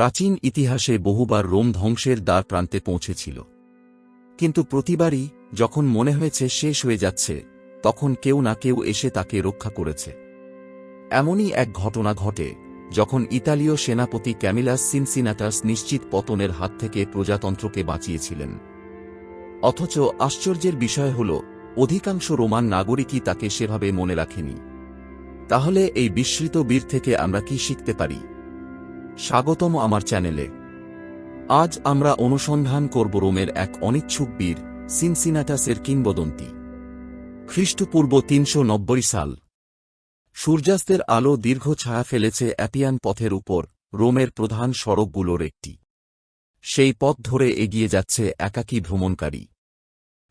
প্রাচীন ইতিহাসে বহুবার রোম ধ্বংসের দ্বার প্রান্তে পৌঁছেছিল। কিন্তু প্রতিবারই যখন মনে হয়েছে শেষ হয়ে যাচ্ছে, তখন কেউ না কেউ এসে তাকে রক্ষা করেছে। এমনই এক ঘটনা ঘটে, যখন ইতালীয় সেনাপতি ক্যামিলাস সিনসিনাটাস নিশ্চিত পতনের হাত থেকে প্রজাতন্ত্রকে বাঁচিয়েছিলেন। অথচ আশ্চর্যের বিষয় হল, অধিকাংশ রোমান নাগরিকই তাকে সেভাবে মনে রাখেনি। তাহলে এই বিস্মৃত বীর থেকে আমরা কি শিখতে পারি? স্বাগতম আমার চ্যানেলে। আজ আমরা অনুসন্ধান করব রোমের এক অনিচ্ছুক বীর, সিনসিনাটাসের কিংবদন্তি। খ্রিস্টপূর্ব তিনশো নব্বই সাল। সূর্যাস্তের আলো দীর্ঘ ছায়া ফেলেছে অ্যাপিয়ান পথের উপর, রোমের প্রধান সড়কগুলোর একটি। সেই পথ ধরে এগিয়ে যাচ্ছে একাকী ভ্রমণকারী।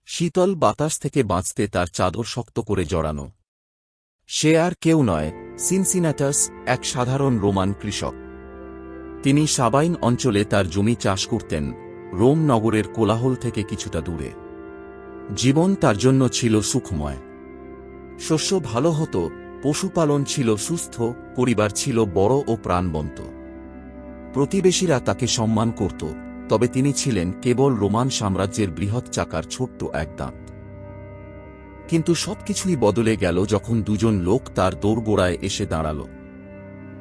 শীতল বাতাস থেকে বাঁচতে তার চাদর শক্ত করে জড়ানো। সে আর কেউ নয়, সিনসিনাটাস এক সাধারণ রোমান কৃষক। তিনি সাবাইন অঞ্চলে তার জমি চাষ করতেন, রোম নগরের কোলাহল থেকে কিছুটা দূরে। জীবন তার জন্য ছিল সুখময়। শস্য ভালো হতো, পশুপালন ছিল সুস্থ, পরিবার ছিল বড় ও প্রাণবন্ত। প্রতিবেশীরা তাকে সম্মান করত, তবে তিনি ছিলেন কেবল রোমান সাম্রাজ্যের বৃহৎ চাকার ছোট্ট এক দাঁত। কিন্তু সবকিছুই বদলে গেল যখন দুজন লোক তার দোরগোড়ায় এসে দাঁড়াল।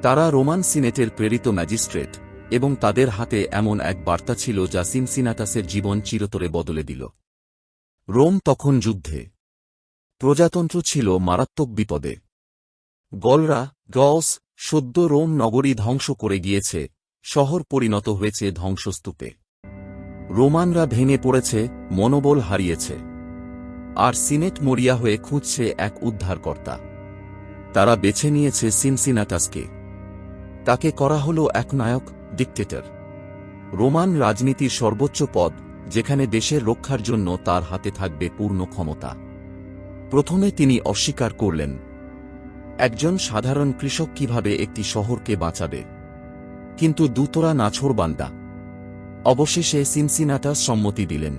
তারা রোমান সিনেটের প্রেরিত ম্যাজিস্ট্রেট, এবং তাদের হাতে এমন এক বার্তা ছিল যা সিনসিনাটাসের জীবন চিরতরে বদলে দিল। রোম তখন যুদ্ধে প্রজাতন্ত্র ছিল মারাত্মক বিপদে। গলরা গস সদ্য রোম নগরী ধ্বংস করে গিয়েছে, শহর পরিণত হয়েছে ধ্বংসস্তূপে। রোমানরা ভেঙে পড়েছে, মনোবল হারিয়েছে। আর সিনেট মরিয়া হয়ে খুঁজছে এক উদ্ধারকর্তা। তারা বেছে নিয়েছে সিনসিনাটাসকে। তাকে করা হল এক নায়ক ডিকটেটর রোমান রাজনীতির সর্বোচ্চ পদ, যেখানে দেশের রক্ষার জন্য তার হাতে থাকবে পূর্ণ ক্ষমতা। প্রথমে তিনি অস্বীকার করলেন, একজন সাধারণ কৃষক কীভাবে একটি শহরকে বাঁচাবে? কিন্তু দুতরা নাছোড়বান্দা। অবশেষে সিনসিনাটাস সম্মতি দিলেন।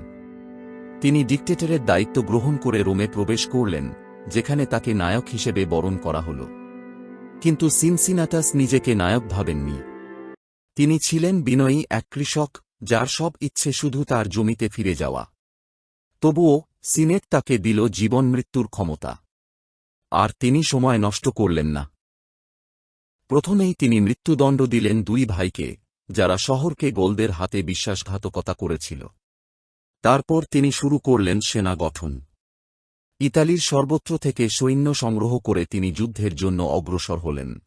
তিনি ডিকটেটরের দায়িত্ব গ্রহণ করে রোমে প্রবেশ করলেন, যেখানে তাকে নায়ক হিসেবে বরণ করা হল। কিন্তু সিনসিনাটাস নিজেকে নায়ক ভাবেননি। তিনি ছিলেন বিনয়ী এক কৃষক, যার সব ইচ্ছে শুধু তার জমিতে ফিরে যাওয়া। তবুও সিনেট তাকে দিল জীবন মৃত্যুর ক্ষমতা। আর তিনি সময় নষ্ট করলেন না। প্রথমেই তিনি মৃত্যুদণ্ড দিলেন দুই ভাইকে, যারা শহরকে গোলদের হাতে বিশ্বাসঘাতকতা করেছিল। তারপর তিনি শুরু করলেন সেনা গঠন। ইতালির সর্বত্র থেকে সৈন্য সংগ্রহ করে তিনি যুদ্ধের জন্য অগ্রসর হলেন।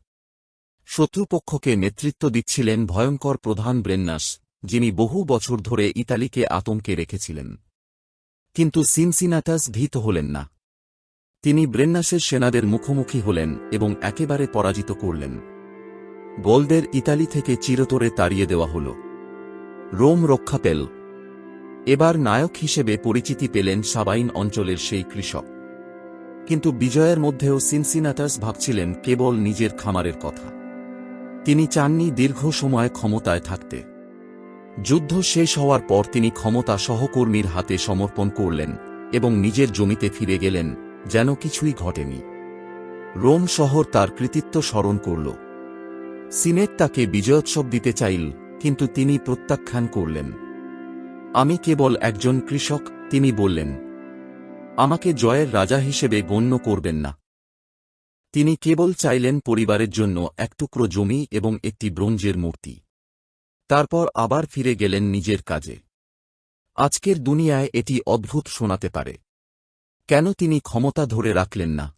শত্রুপক্ষকে নেতৃত্ব দিচ্ছিলেন ভয়ঙ্কর প্রধান ব্রেন্নাস, যিনি বহু বছর ধরে ইতালিকে আতঙ্কে রেখেছিলেন। কিন্তু সিনসিনাটাস ভীত হলেন না। তিনি ব্রেন্নাসের সেনাদের মুখোমুখি হলেন এবং একেবারে পরাজিত করলেন। গোলদের ইতালি থেকে চিরতরে তাড়িয়ে দেওয়া হল। রোম রক্ষা পেল। এবার নায়ক হিসেবে পরিচিতি পেলেন সাবাইন অঞ্চলের সেই কৃষক। কিন্তু বিজয়ের মধ্যেও সিনসিনাটাস ভাবছিলেন কেবল নিজের খামারের কথা। তিনি চাননি দীর্ঘ সময় ক্ষমতায় থাকতে। যুদ্ধ শেষ হওয়ার পর তিনি ক্ষমতা সহকর্মীর হাতে সমর্পণ করলেন এবং নিজের জমিতে ফিরে গেলেন, যেন কিছুই ঘটেনি। রোম শহর তার কৃতিত্ব স্মরণ করল। সিনেট তাকে বিজয়োৎসব দিতে চাইল, কিন্তু তিনি প্রত্যাখ্যান করলেন। আমি কেবল একজন কৃষক, তিনি বললেন। আমাকে জয়ের রাজা হিসেবে গণ্য করবেন না। তিনি কেবল চাইলেন পরিবারের জন্য এক টুকরো জমি এবং একটি ব্রোঞ্জের মূর্তি। তারপর আবার ফিরে গেলেন নিজের কাজে। আজকের দুনিয়ায় এটি অদ্ভুত শোনাতে পারে। কেন তিনি ক্ষমতা ধরে রাখলেন না?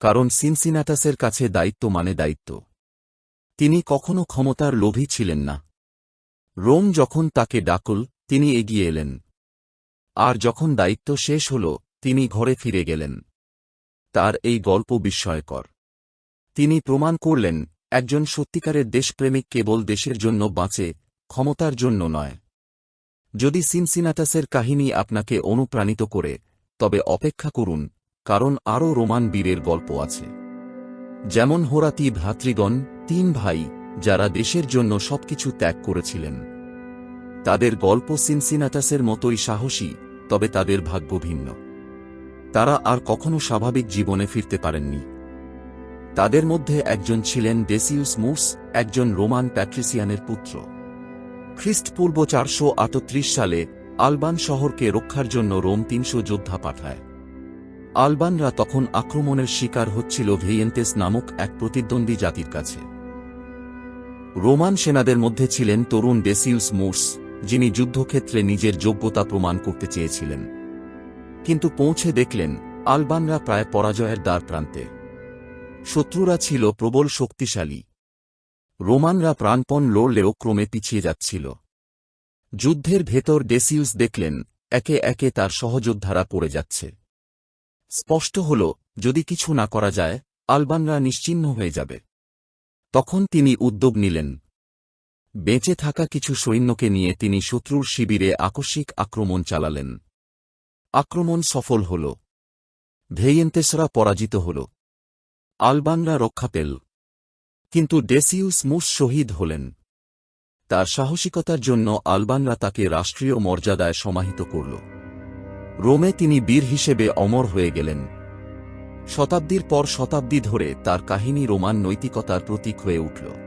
কারণ সিনসিনাটাসের কাছে দায়িত্ব মানে দায়িত্ব। তিনি কখনো ক্ষমতার লোভী ছিলেন না। রোম যখন তাকে ডাকল তিনি এগিয়ে এলেন। আর যখন দায়িত্ব শেষ হল, তিনি ঘরে ফিরে গেলেন। তার এই গল্প বিস্ময়কর। তিনি প্রমাণ করলেন, একজন সত্যিকারের দেশপ্রেমিক কেবল দেশের জন্য বাঁচে, ক্ষমতার জন্য নয়। যদি সিনসিনাটাসের কাহিনী আপনাকে অনুপ্রাণিত করে, তবে অপেক্ষা করুন, কারণ আরও রোমান বীরের গল্প আছে। যেমন হোরাতি ভ্রাতৃগণ, তিন ভাই, যারা দেশের জন্য সবকিছু ত্যাগ করেছিলেন। তাদের গল্প সিনসিনাটাসের মতোই সাহসী, তবে তাদের ভাগ্য ভিন্ন। তারা আর কখনো স্বাভাবিক জীবনে ফিরতে পারেননি। তাদের মধ্যে একজন ছিলেন ডেসিউস মুস একজন রোমান প্যাট্রিসিয়ানের পুত্র। খ্রিস্টপূর্ব চারশো আটত্রিশ সালে আলবান শহরকে রক্ষার জন্য রোম তিনশো যোদ্ধা পাঠায়। আলবানরা তখন আক্রমণের শিকার হচ্ছিল ভেইয়েন্টেস নামক এক প্রতিদ্বন্দ্বী জাতির কাছে। রোমান সেনাদের মধ্যে ছিলেন তরুণ ডেসিউস মুস যিনি যুদ্ধক্ষেত্রে নিজের যোগ্যতা প্রমাণ করতে চেয়েছিলেন। কিন্তু পৌঁছে দেখলেন, আলবানরা প্রায় পরাজয়ের দ্বার প্রান্তে। শত্রুরা ছিল প্রবল শক্তিশালী। রোমানরা প্রাণপণ লড়লেও ক্রমে পিছিয়ে যাচ্ছিল। যুদ্ধের ভেতর ডেসিউস দেখলেন, একে একে তার সহযোদ্ধারা পড়ে যাচ্ছে। স্পষ্ট হল, যদি কিছু না করা যায়, আলবানরা নিশ্চিহ্ন হয়ে যাবে। তখন তিনি উদ্যোগ নিলেন। বেঁচে থাকা কিছু সৈন্যকে নিয়ে তিনি শত্রুর শিবিরে আকস্মিক আক্রমণ চালালেন। আক্রমণ সফল হল। ভেইয়েন্তেসরা পরাজিত হল। আলবানরা রক্ষা পেল। কিন্তু ডেসিউস মুস শহীদ হলেন। তার সাহসিকতার জন্য আলবানরা তাকে রাষ্ট্রীয় মর্যাদায় সমাহিত করল। রোমে তিনি বীর হিসেবে অমর হয়ে গেলেন। শতাব্দীর পর শতাব্দী ধরে তার কাহিনী রোমান নৈতিকতার প্রতীক হয়ে উঠল।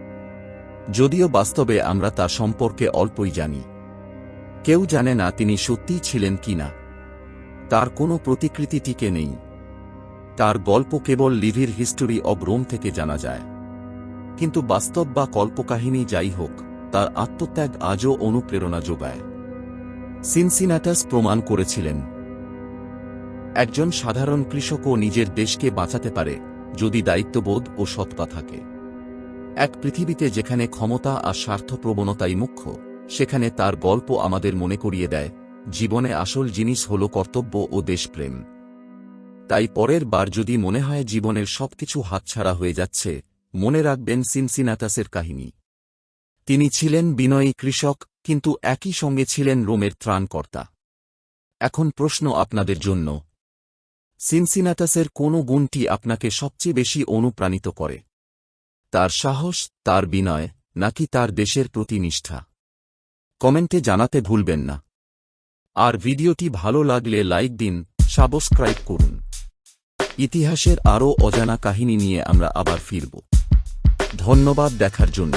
যদিও বাস্তবে আমরা তার সম্পর্কে অল্পই জানি। কেউ জানে না তিনি সত্যিই ছিলেন কিনা তার কোনো প্রতিকৃতি টিকে নেই। তার গল্প কেবল লিভির হিস্টোরি অব রোম থেকে জানা যায়। কিন্তু বাস্তব বা কল্পকাহিনী যাই হোক, তার আত্মত্যাগ আজও অনুপ্রেরণা যোগায়। সিনসিনাটাস প্রমাণ করেছিলেন। একজন সাধারণ কৃষকও নিজের দেশকে বাঁচাতে পারে যদি দায়িত্ববোধ ও সৎপা থাকে। এক পৃথিবীতে যেখানে ক্ষমতা আর স্বার্থপ্রবণতাই মুখ্য, সেখানে তার গল্প আমাদের মনে করিয়ে দেয়, জীবনে আসল জিনিস হল কর্তব্য ও দেশপ্রেম। তাই পরের বার যদি মনে হয় জীবনের সবকিছু হাতছাড়া হয়ে যাচ্ছে, মনে রাখবেন সিনসিনাটাসের কাহিনী। তিনি ছিলেন বিনয়ী কৃষক, কিন্তু একই সঙ্গে ছিলেন রোমের ত্রাণকর্তা। এখন প্রশ্ন আপনাদের জন্য। সিনসিনাটাসের কোন গুণটি আপনাকে সবচেয়ে বেশি অনুপ্রাণিত করে? তার সাহস, তার বিনয়, নাকি তার দেশের প্রতি নিষ্ঠা? কমেন্টে জানাতে ভুলবেন না। আর ভিডিওটি ভালো লাগলে লাইক দিন, সাবস্ক্রাইব করুন। ইতিহাসের আরও অজানা কাহিনী নিয়ে আমরা আবার ফিরব। ধন্যবাদ দেখার জন্য।